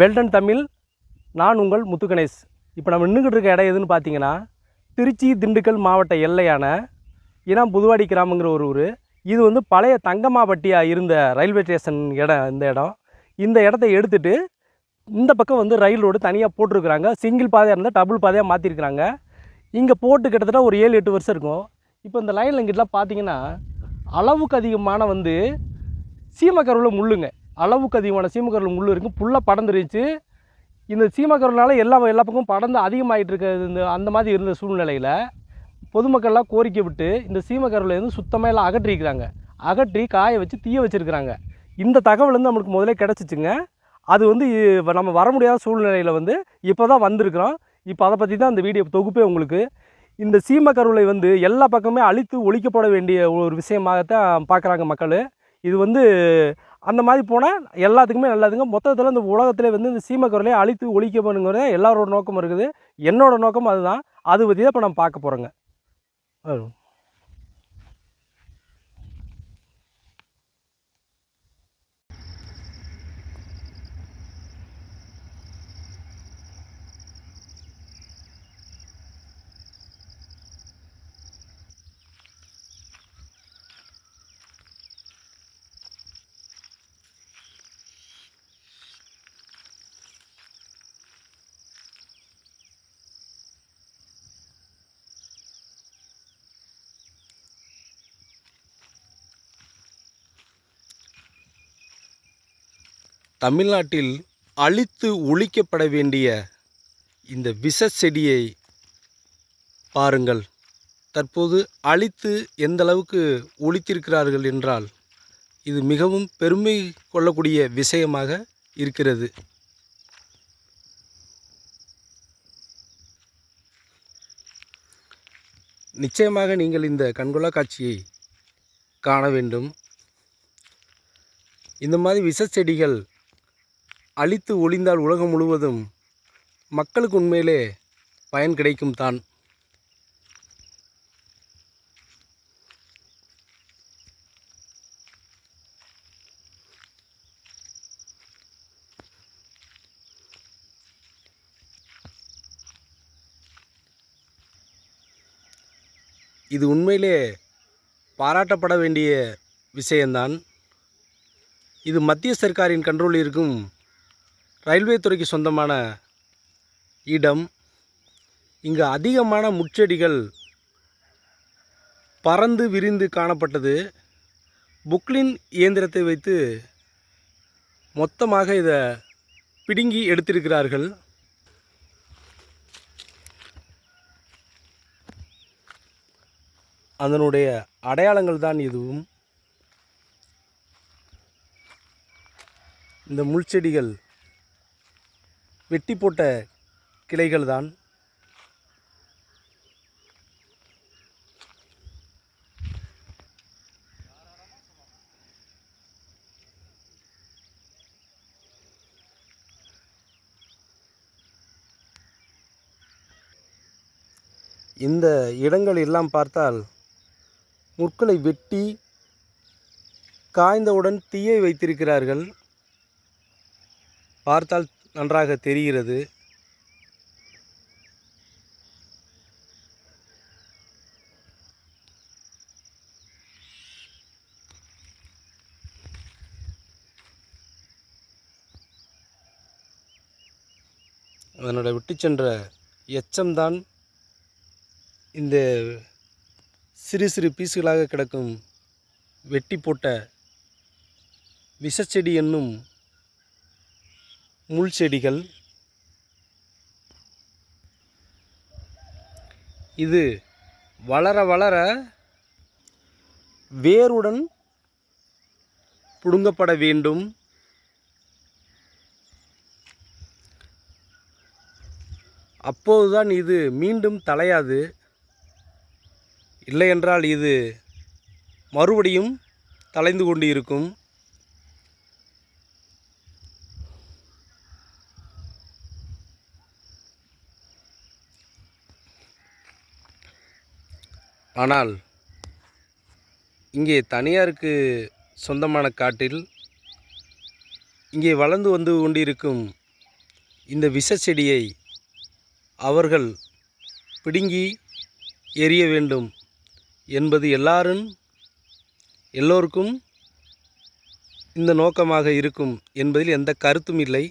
Well done Tamil. நான் உங்கள் முத்துகணேஷ் இப்போ நம்ம நின்றுக்கிட்டு இருக்க இடம் எதுன்னு பார்த்தீங்கன்னா திருச்சி திண்டுக்கல் மாவட்ட எல்லையான இனம் புதுவாடி கிராமங்கிற ஒரு ஊர். இது வந்து பழைய தங்கமாபட்டியாக இருந்த ரயில்வே ஸ்டேஷன் இடம் இந்த இடம். இந்த இடத்த எடுத்துட்டு இந்த பக்கம் வந்து ரயில் ரோடு தனியாக போட்டிருக்கிறாங்க. சிங்கிள் பாதையாக இருந்தால் டபுள் பாதையாக மாற்றிருக்கிறாங்க இங்கே போட்டு கிட்டத்தட்ட ஒரு ஏழு எட்டு வருஷம் இருக்கும். இப்போ இந்த லைனில் இங்கிட்டலாம் பார்த்தீங்கன்னா அளவுக்கு அதிகமான வந்து சீமக்கருவில் முள்ளுங்க. அளவுக்கு அதிகமான சீமக்கரல் முள் இருக்கும் ஃபுல்லாக படர்ந்துருச்சு. இந்த சீமக்கரல்னால எல்லா எல்லா பக்கமும் படர்ந்து அதிகமாகிட்டு இருக்கிறது இந்த அந்த மாதிரி இருந்த சூழ்நிலையில் பொதுமக்கள்லாம் கோரிக்கை விட்டு இந்த சீமக்கருவில் வந்து சுத்தமாக எல்லாம் அகற்றிருக்கிறாங்க. அகற்றி காய வச்சு தீய வச்சுருக்கிறாங்க. இந்த தகவல் வந்து நம்மளுக்கு முதலே கிடச்சிச்சுங்க. அது வந்து நம்ம வர முடியாத சூழ்நிலையில் வந்து இப்போ தான் வந்திருக்கிறோம். இப்போ அதை பற்றி தான் இந்த வீடியோ தொகுப்பே உங்களுக்கு. இந்த சீமக்கருளை வந்து எல்லா பக்கமே அழித்து ஒழிக்கப்பட வேண்டிய ஒரு விஷயமாகத்தான் பார்க்குறாங்க மக்கள். இது வந்து அந்த மாதிரி போனால் எல்லாத்துக்குமே நல்லதுங்க. மொத்தத்தில் இந்த உலகத்தில் வந்து இந்த சீமக்கருளை அழித்து ஒழிக்கணுங்கிறது எல்லாரோட நோக்கம் இருக்குது. என்னோட நோக்கம் அதுதான். அது பற்றி தான் இப்போ நம்ம பார்க்க போகிறோங்க தமிழ்நாட்டில் அழித்து ஒழிக்கப்பட வேண்டிய இந்த விஷ செடியை பாருங்கள். தற்போது அழித்து எந்த அளவுக்கு ஒழித்திருக்கிறார்கள் என்றால் இது மிகவும் பெருமை கொள்ளக்கூடிய விஷயமாக இருக்கிறது. நிச்சயமாக நீங்கள் இந்த கண்கொள்ளா காட்சியை காண வேண்டும். இந்த மாதிரி விஷ செடிகள் அழித்து ஒளிந்தால் உலகம் முழுவதும் மக்களுக்கு உண்மையிலே பயன் கிடைக்கும் தான். இது உண்மையிலே பாராட்டப்பட வேண்டிய விஷயந்தான் இது மத்திய சர்க்காரின் கண்ட்ரோலில் இருக்கும் ரயில்வே துறைக்கு சொந்தமான இடம். இங்கு அதிகமான முட்செடிகள் பறந்து விரிந்து காணப்பட்டது. புக்லின் இயந்திரத்தை வைத்து மொத்தமாக இதை பிடுங்கி எடுத்திருக்கிறார்கள். அதனுடைய அடையாளங்கள் தான் இதுவும். இந்த முள்செடிகள் வெட்டி போட்ட கிளைகள் தான் இந்த இடங்கள் எல்லாம் பார்த்தால் முட்களை வெட்டி காய்ந்தவுடன் தீயை வைத்திருக்கிறார்கள். பார்த்தால் நன்றாக தெரிகிறது. அதனோட விட்டு சென்ற எச்சம்தான் இந்த சிறு சிறு பீஸுகளாக கிடக்கும் வெட்டி போட்ட விஷச்செடி என்னும் முள் செடிகள். இது வளர வளர வேருடன் புடுங்கப்பட வேண்டும். அப்போதுதான் இது மீண்டும் தலையாது. இல்லையென்றால் இது மறுபடியும் தலைந்து கொண்டு இருக்கும் ஆனால் இங்கே தனியாருக்கு சொந்தமான காட்டில் இங்கே வளர்ந்து வந்து கொண்டிருக்கும் இந்த விஷ செடியை அவர்கள் பிடுங்கி எறிய வேண்டும் என்பது எல்லாரும் எல்லோருக்கும் இந்த நோக்கமாக இருக்கும் என்பதில் எந்த கருத்தும் இல்லை.